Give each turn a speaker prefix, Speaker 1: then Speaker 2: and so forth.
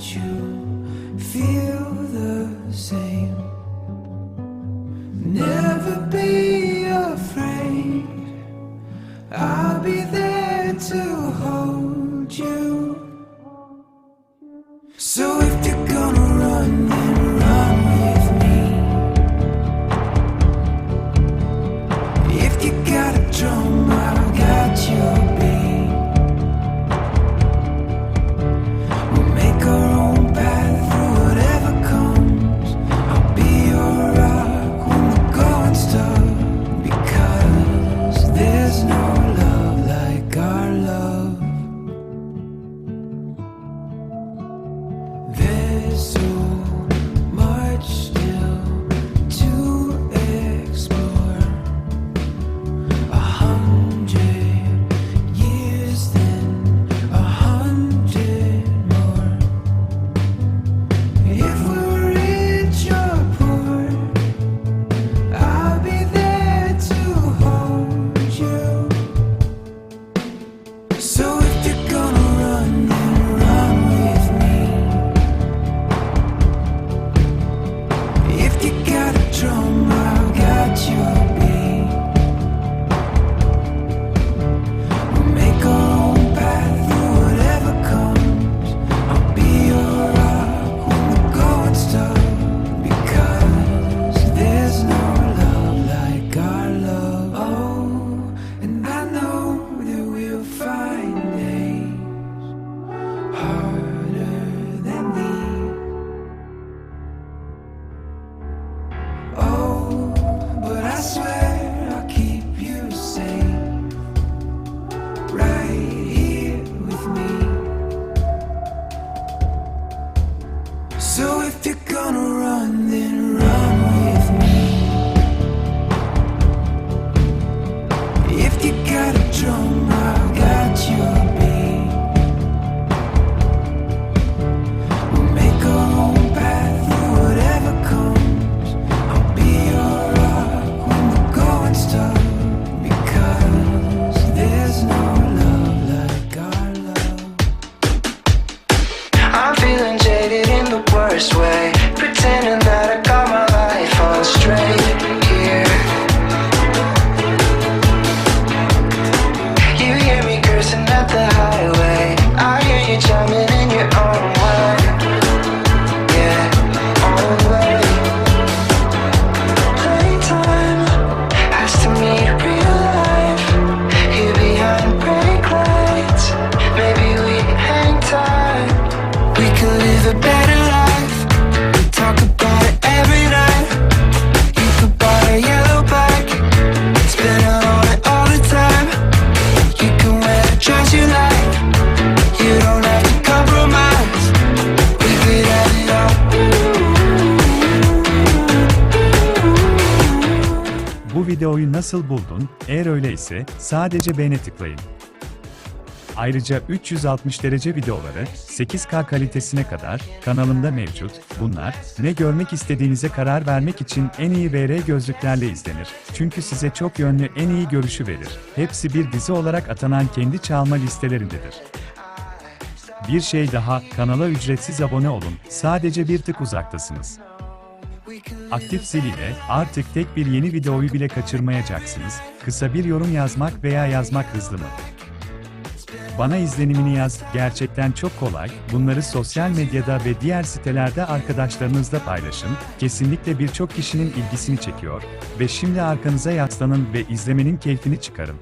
Speaker 1: you. you're gonna
Speaker 2: Nasıl buldun? Eğer öyleyse sadece beğene tıklayın. Ayrıca 360 derece videoları 8K kalitesine kadar kanalımda mevcut. Bunlar ne görmek istediğinize karar vermek için en iyi VR gözlüklerle izlenir. Çünkü size çok yönlü en iyi görüşü verir. Hepsi bir dizi olarak atanan kendi çalma listelerindedir. Bir şey daha, kanala ücretsiz abone olun. Sadece bir tık uzaktasınız. Aktif zil ile artık tek bir yeni videoyu bile kaçırmayacaksınız. Kısa bir yorum yazmak veya yazmak hızlı mı? Bana izlenimini yaz. Gerçekten çok kolay. Bunları sosyal medyada ve diğer sitelerde arkadaşlarınızla paylaşın. Kesinlikle birçok kişinin ilgisini çekiyor. Ve şimdi arkanıza yaslanın ve izlemenin keyfini çıkarın.